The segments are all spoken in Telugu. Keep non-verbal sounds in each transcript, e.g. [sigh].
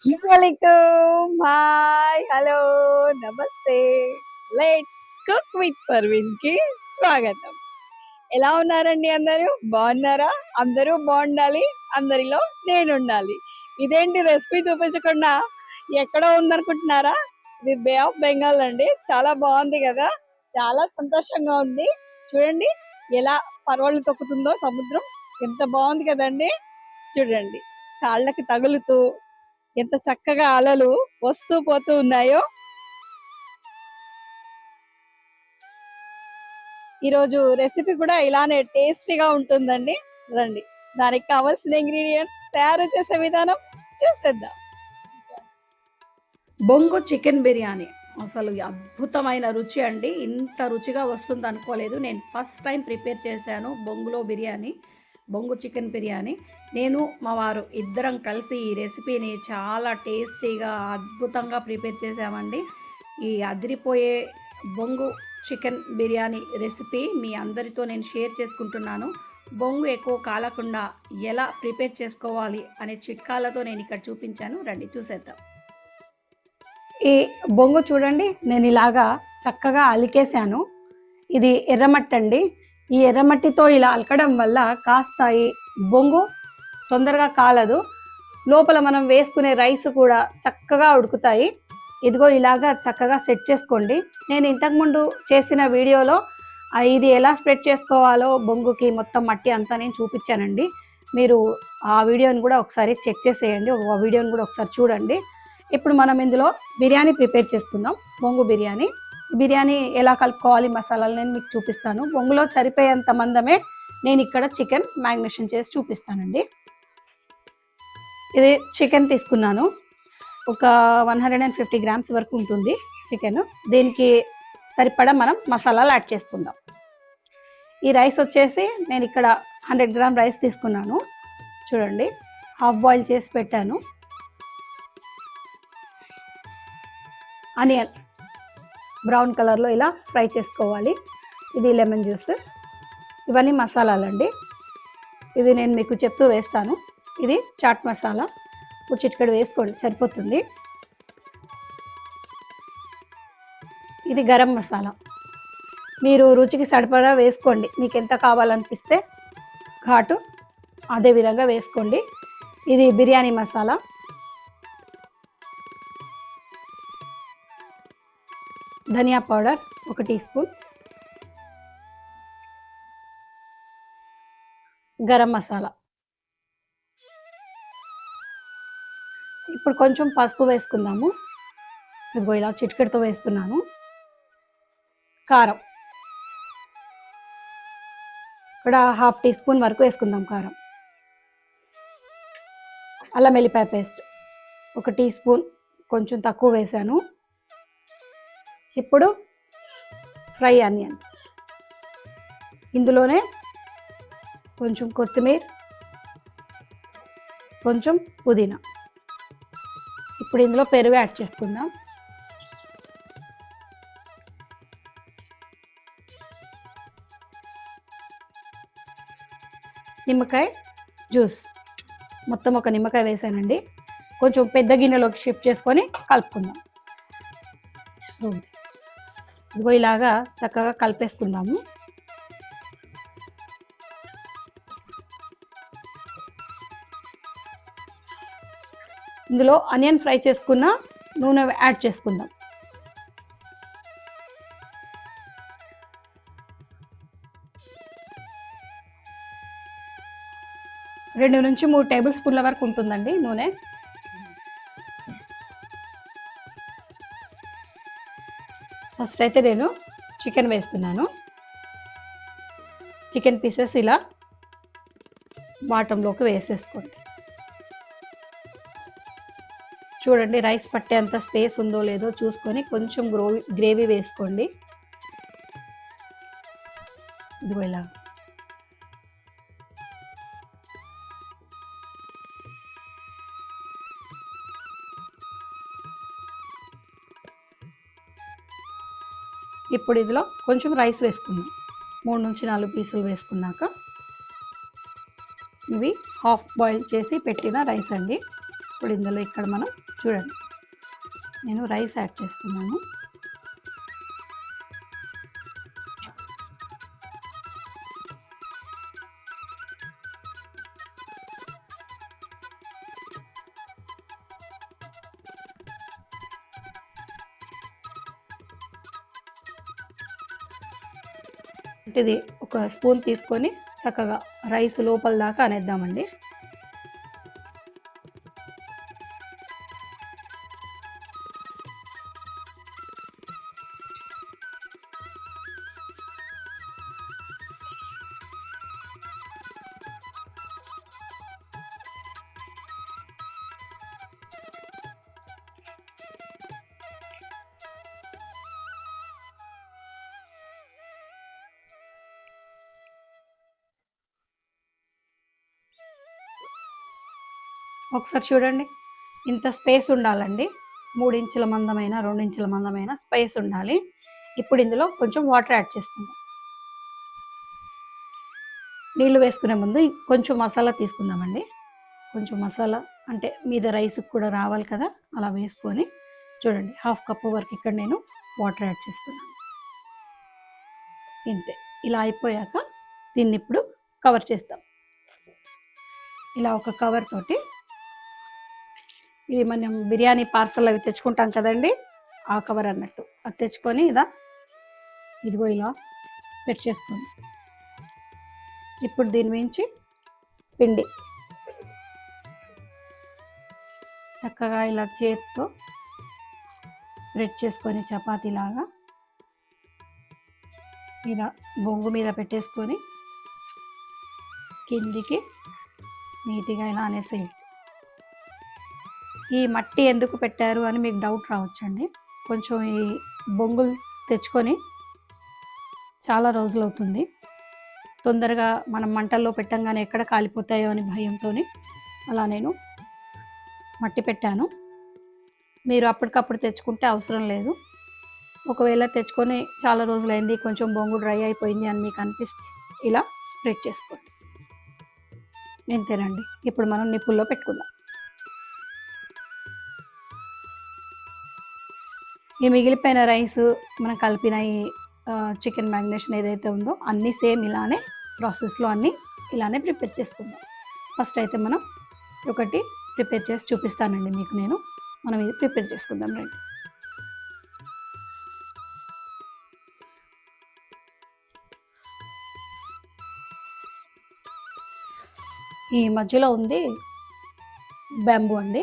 అస్సలాముఅలైకుం హాయ్ హలో నమస్తే లెట్స్ కుక్ విత్ పర్వీన్కి స్వాగతం ఎలా ఉన్నారండి అందరూ? బాగున్నారా? అందరూ బాగుండాలి. అందరిలో నేను ఉండాలి ఇదేంటి రెసిపీ చూపించకుండా ఎక్కడో ఉందనుకుంటున్నారా? ఇది బే ఆఫ్ బెంగాల్ అండి. చాలా బాగుంది కదా? చాలా సంతోషంగా ఉంది. చూడండి ఎలా పర్వాలు తొక్కుతుందో సముద్రం. ఎంత బాగుంది కదండి? చూడండి. కాళ్ళకి తగులుతూ ఎంత చక్కగా అలలు వస్తూ పోతూ ఉన్నాయో. ఈరోజు రెసిపీ కూడా ఇలానే టేస్టీగా ఉంటుందండి. రండి. దానికి కావాల్సిన ఇంగ్రీడియంట్స్ తయారు చేసే విధానం చూసేద్దాం. బొంగు చికెన్ బిర్యానీ. అసలు అద్భుతమైన రుచి అండి. ఇంత రుచిగా వస్తుంది అనుకోలేదు నేను ఫస్ట్ టైం ప్రిపేర్ చేశాను బొంగులో బిర్యానీ. బొంగు చికెన్ బిర్యానీ. నేను మా వారు ఇద్దరం కలిసి ఈ రెసిపీని చాలా టేస్టీగా అద్భుతంగా ప్రిపేర్ చేసామండి. ఈ అదిరిపోయే బొంగు చికెన్ బిర్యానీ రెసిపీ మీ అందరితో నేను షేర్ చేసుకుంటున్నాను. బొంగు ఎక్కువ కాలకుండా ఎలా ప్రిపేర్ చేసుకోవాలి అనే చిట్కాలతో నేను ఇక్కడ చూపించాను. రండి చూసేద్దాం. ఈ బొంగు చూడండి నేను ఇలాగా చక్కగా అలికేశాను. ఇది ఎర్రమట్టండి. అండి ఈ ఎర్రమట్టితో ఇలా అలకడం వల్ల కాస్త ఈ బొంగు తొందరగా కాలదు. లోపల మనం వేసుకునే రైస్ కూడా చక్కగా ఉడుకుతాయి. ఇదిగో ఇలాగా చక్కగా సెట్ చేసుకోండి. నేను ఇంతకుముందు చేసిన వీడియోలో ఇది ఎలా స్ప్రెడ్ చేసుకోవాలో బొంగుకి మొత్తం మట్టి అంతా నేను చూపించానండి. మీరు ఆ వీడియోని కూడా ఒకసారి చెక్ చేసేయండి. ఆ వీడియోని కూడా ఒకసారి చూడండి. ఇప్పుడు మనం ఇందులో బిర్యానీ ప్రిపేర్ చేసుకుందాం. బొంగు బిర్యానీ. బిర్యానీ ఎలా కలుపుకోవాలి మసాలాలు నేను మీకు చూపిస్తాను. బొంగులో సరిపోయేంత మందమే నేను ఇక్కడ చికెన్ మ్యాగ్నేషన్ చేసి చూపిస్తానండి. ఇది చికెన్ తీసుకున్నాను. ఒక one hundred and fifty grams వరకు ఉంటుంది చికెన్. దీనికి సరిపడా మనం మసాలాలు యాడ్ చేసుకుందాం. ఈ రైస్ వచ్చేసి నేను ఇక్కడ హండ్రెడ్ గ్రామ్ రైస్ తీసుకున్నాను. చూడండి హాఫ్ బాయిల్ చేసి పెట్టాను. ఆనియన్. బ్రౌన్ కలర్లో ఇలా ఫ్రై చేసుకోవాలి. ఇది లెమన్ జ్యూస్. ఇవన్నీ మసాలాలండి. ఇది నేను మీకు చెప్తూ వేస్తాను. ఇది చాట్ మసాలా. ఒక చిటికెడు వేసుకోండి సరిపోతుంది. ఇది గరం మసాలా. మీరు రుచికి సరిపడా వేసుకోండి. మీకు ఎంత కావాలనిపిస్తే ఘాటు అదే విధంగా వేసుకోండి. ఇది బిర్యానీ మసాలా. ధనియా పౌడర్ ఒక టీ స్పూన్. గరం మసాలా. ఇప్పుడు కొంచెం పసుపు వేసుకుందాము. ఇదిగో ఇలా చిటికెడుతో వేస్తున్నాను. కారం. ఇక్కడ హాఫ్ టీ స్పూన్ వరకు వేసుకుందాం కారం. అల్లం వెల్లిపాయ పేస్ట్ ఒక టీ స్పూన్. కొంచెం తక్కువ వేసాను. ఇప్పుడు ఫ్రై ఆనియన్స్ ఇందులోనే కొంచెం కొత్తిమీర కొంచెం పుదీనా. ఇప్పుడు ఇందులో పెరుగు యాడ్ చేసుకుందాం. నిమ్మకాయ జ్యూస్. మొత్తం ఒక నిమ్మకాయ వేసానండి. కొంచెం పెద్ద గిన్నెలోకి షిఫ్ట్ చేసుకొని కలుపుకుందాం. ఇదిగో ఇలాగా చక్కగా కలిపేసుకుందాము. ఇందులో ఆనియన్ ఫ్రై చేసుకున్న నూనె యాడ్ చేసుకుందాం. రెండు నుంచి మూడు టేబుల్ స్పూన్ల వరకు ఉంటుందండి నూనె. ఫస్ట్ అయితే నేను చికెన్ వేస్తున్నాను. చికెన్ పీసెస్ ఇలా బాటంలోకి వేసేసుకోండి. చూడండి రైస్ పట్టేంత స్పేస్ ఉందో లేదో చూసుకొని కొంచెం గ్రోవీ గ్రేవీ వేసుకోండి. ఇదిగో ఇలా. ఇప్పుడు ఇందులో కొంచెం రైస్ వేసుకుందాం. మూడు నుంచి నాలుగు పీసులు వేసుకున్నాక ఇవి హాఫ్ బాయిల్ చేసి పెట్టిన రైస్ అండి. ఇప్పుడు ఇందులో ఇక్కడ మనం చూడండి. నేను రైస్ యాడ్ చేస్తున్నాను. ఇది ఒక స్పూన్ తీసుకొని చక్కగా రైస్ లోపల దాకా అనేద్దామండి. ఒకసారి చూడండి. ఇంత స్పేస్ ఉండాలండి. మూడు ఇంచుల మందమైన రెండు ఇంచుల మందమైన స్పేస్ ఉండాలి. ఇప్పుడు ఇందులో కొంచెం వాటర్ యాడ్ చేస్తుంది నీళ్ళు వేసుకునే ముందు కొంచెం మసాలా తీసుకుందామండి. కొంచెం మసాలా అంటే మీద రైస్కి కూడా రావాలి కదా అలా వేసుకొని చూడండి. హాఫ్ కప్ వరకు ఇక్కడ నేను వాటర్ యాడ్ చేస్తున్నాను. ఇంతే. ఇలా అయిపోయాక దీన్ని ఇప్పుడు కవర్ చేస్తాం. ఇలా ఒక కవర్ తోటి ఇవి మనం బిర్యానీ పార్సల్ అవి తెచ్చుకుంటాం కదండి? ఆ కవర్ అన్నట్టు. అది తెచ్చుకొని ఇదా ఇదిగో ఇలా పెట్టేసుకోండి ఇప్పుడు దీని మించి పిండి. చక్కగా ఇలా చేతితో స్ప్రెడ్ చేసుకొని చపాతీలాగా ఇలా బొంగు మీద పెట్టేసుకొని కిందికి నీట్గా ఇలా అనేసేయండి. ఈ మట్టి ఎందుకు పెట్టారు అని మీకు డౌట్ రావచ్చండి. కొంచెం ఈ బొంగులు తెచ్చుకొని చాలా రోజులు అవుతుంది తొందరగా మనం మంటల్లో పెట్టంగానే ఎక్కడ కాలిపోతాయో అని భయంతో అలా నేను మట్టి పెట్టాను. మీరు అప్పటికప్పుడు తెచ్చుకుంటే అవసరం లేదు. ఒకవేళ తెచ్చుకొని చాలా రోజులైంది కొంచెం బొంగు డ్రై అయిపోయింది అని మీకు అనిపిస్తే ఇలా స్ప్రెడ్ చేసుకోండి. ఇంతేనండి ఇప్పుడు మనం నిప్పుల్లో పెట్టుకుందాం. ఈ మిగిలిపోయిన రైస్ మనం కలిపిన ఈ చికెన్ మ్యాగ్నేషన్ ఏదైతే ఉందో అన్నీ సేమ్ ఇలానే ప్రాసెస్లో అన్నీ ఇలానే ప్రిపేర్ చేసుకుందాం. ఫస్ట్ అయితే మనం ఒకటి ప్రిపేర్ చేసి చూపిస్తానండి మీకు నేను. మనం ఇది ప్రిపేర్ చేసుకుందాం రండి. ఈ మధ్యలో ఉంది బ్యాంబూ అండి.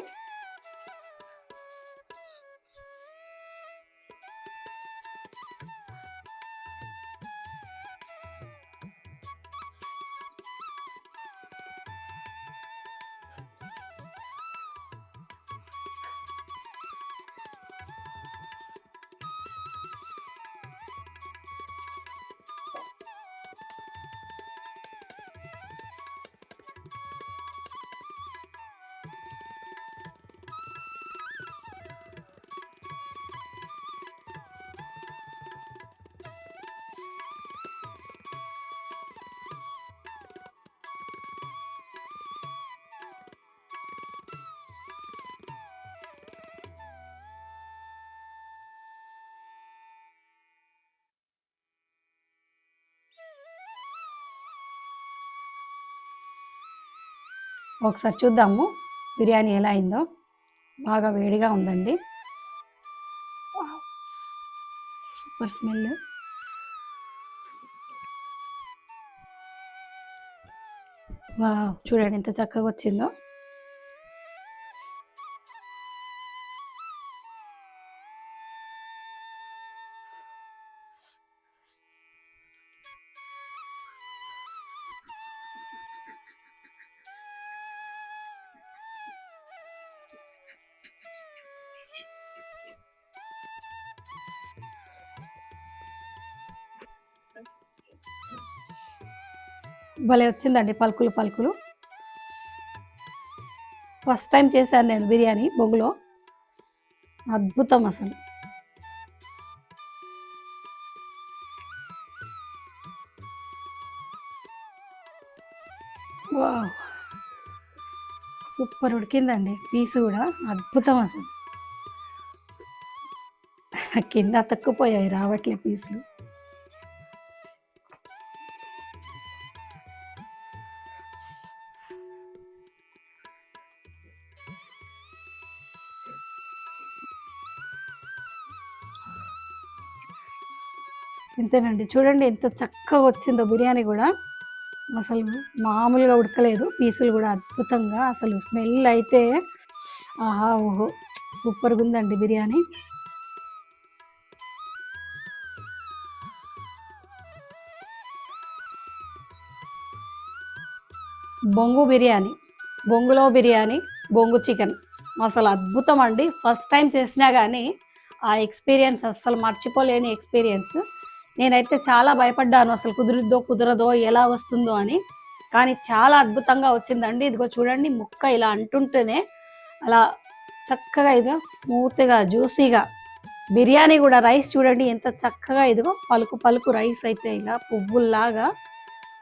ఒకసారి చూద్దాము. బిర్యానీ ఎలా అయిందో. బాగా వేడిగా ఉందండి. Super smell. వా చూడండి ఎంత చక్కగా వచ్చిందో. భలే వచ్చిందండి పలుకులు పలుకులు. ఫస్ట్ టైం చేశాను నేను బిర్యానీ బొగ్గులో అద్భుతం అసలు. Wow super ఉడికిందండి. పీస్ కూడా అద్భుతం అసలు. [laughs] కింద అతక్కుపోయాయి రావట్లే పీసులు ఇంతేనండి. చూడండి ఎంత చక్కగా వచ్చిందో బిర్యానీ కూడా. అసలు మామూలుగా ఉడకలేదు. పీసులు కూడా అద్భుతంగా అసలు స్మెల్ అయితే ఆహా ఓహో సూపర్గా ఉందండి బిర్యానీ. బొంగు బిర్యానీ బొంగులో బిర్యానీ బొంగు చికెన్. అసలు అద్భుతం అండి. ఫస్ట్ టైం చేసినా కానీ ఆ ఎక్స్పీరియన్స్ అస్సలు మర్చిపోలేని ఎక్స్పీరియన్స్. నేనైతే చాలా భయపడ్డాను అసలు కుదురుద్దో కుదరదో ఎలా వస్తుందో అని. కానీ చాలా అద్భుతంగా వచ్చిందండి. ఇదిగో చూడండి ముక్క ఇలా అంటుంటేనే అలా చక్కగా ఇదిగో స్మూత్గా జ్యూసీగా. బిర్యానీ కూడా రైస్ చూడండి ఎంత చక్కగా ఇదిగో పలుకు పలుకు రైస్ అయితే ఇలా పువ్వుల్లాగా.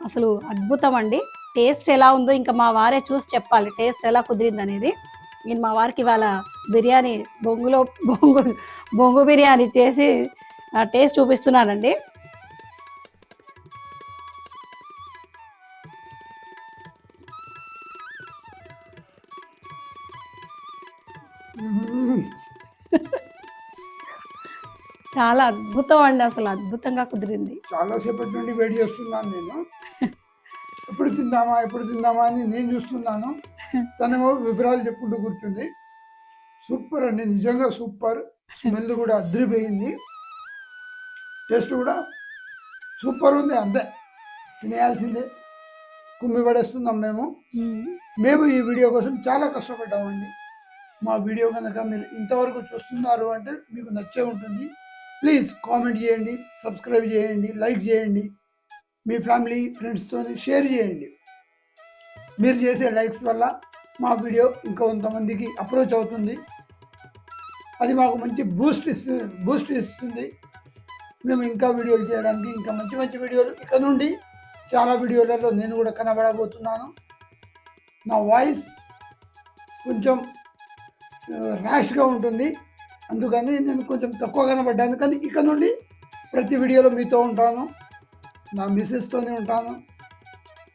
అసలు అద్భుతం అండి టేస్ట్ ఎలా ఉందో ఇంకా మా వారే చూసి చెప్పాలి టేస్ట్ ఎలా కుదిరింది అనేది నేను మా వారికి ఇవాళ బిర్యానీ బొంగులో బొంగు బొంగు బిర్యానీ చేసి టేస్ట్ చూపిస్తున్నానండి. చాలా అద్భుతం అండి అసలు అద్భుతంగా కుదిరింది. చాలాసేపటి నుండి వెయిట్ చేస్తున్నాను నేను. ఎప్పుడు తిందామా ఎప్పుడు తిందామా అని నేను చూస్తున్నాను. తనేమో వివరాలు చెప్పుకుంటూ కూర్చుంది. సూపర్ అండి నిజంగా సూపర్. స్మెల్ కూడా అదిరిపోయింది. టేస్ట్ కూడా సూపర్ ఉంది అంతే. తినేయాల్సిందే. కుమ్మి పడేస్తున్నాం మేము. మేము. ఈ వీడియో కోసం చాలా కష్టపడ్డామండి. మా వీడియో కనుక మీరు ఇంతవరకు చూస్తున్నారు అంటే మీకు నచ్చే ఉంటుంది. ప్లీజ్ కామెంట్ చేయండి సబ్స్క్రైబ్ చేయండి లైక్ చేయండి. మీ ఫ్యామిలీ ఫ్రెండ్స్తో షేర్ చేయండి. మీరు చేసే లైక్స్ వల్ల మా వీడియో ఇంకా కొంతమందికి అప్రోచ్ అవుతుంది. అది మాకు మంచి బూస్ట్ ఇస్తుంది బూస్ట్ ఇస్తుంది. మేము ఇంకా వీడియోలు చేయడానికి ఇంకా మంచి మంచి వీడియోలు ఇక నుండి చాలా వీడియోలలో నేను కూడా కనబడబోతున్నాను. నా వాయిస్ కొంచెం ర్యాష్గా ఉంటుంది. అందుకని నేను కొంచెం తక్కువ కనబడ్డాను. కానీ ఇక నుండి ప్రతి వీడియోలో మీతో ఉంటాను. నా మిస్సెస్తోనే ఉంటాను.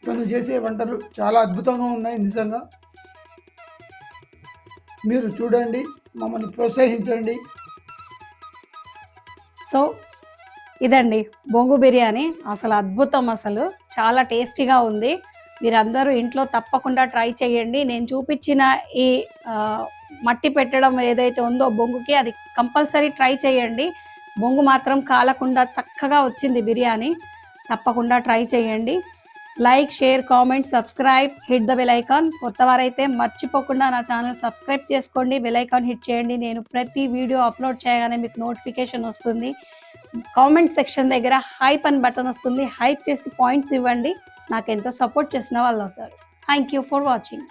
తను చేసే వంటలు చాలా అద్భుతంగా ఉన్నాయి నిజంగా. మీరు చూడండి మమ్మల్ని ప్రోత్సహించండి. సో ఇదండి బొంగు బిర్యానీ. అసలు అద్భుతం అసలు. చాలా టేస్టీగా ఉంది. మీరందరూ ఇంట్లో తప్పకుండా ట్రై చేయండి. నేను చూపించిన ఈ మట్టి పెట్టడం ఏదైతే ఉందో బొంగుకి అది కంపల్సరీ ట్రై చేయండి. బొంగు మాత్రం కాలకుండా చక్కగా వచ్చింది బిర్యానీ. తప్పకుండా ట్రై చేయండి. Like share comment subscribe hit the bell icon కొత్తవారైతే కొత్త వారైతే మర్చిపోకుండా నా ఛానల్ సబ్స్క్రైబ్ చేసుకోండి. వెలైకాన్ హిట్ చేయండి. నేను ప్రతి వీడియో అప్లోడ్ చేయగానే మీకు నోటిఫికేషన్ వస్తుంది. కామెంట్ సెక్షన్ దగ్గర హైప్ అని బటన్ వస్తుంది. హైప్ చేసి పాయింట్స్ ఇవ్వండి. నాకు ఎంతో సపోర్ట్ చేసిన వాళ్ళు అవుతారు థ్యాంక్ యూ ఫర్ వాచింగ్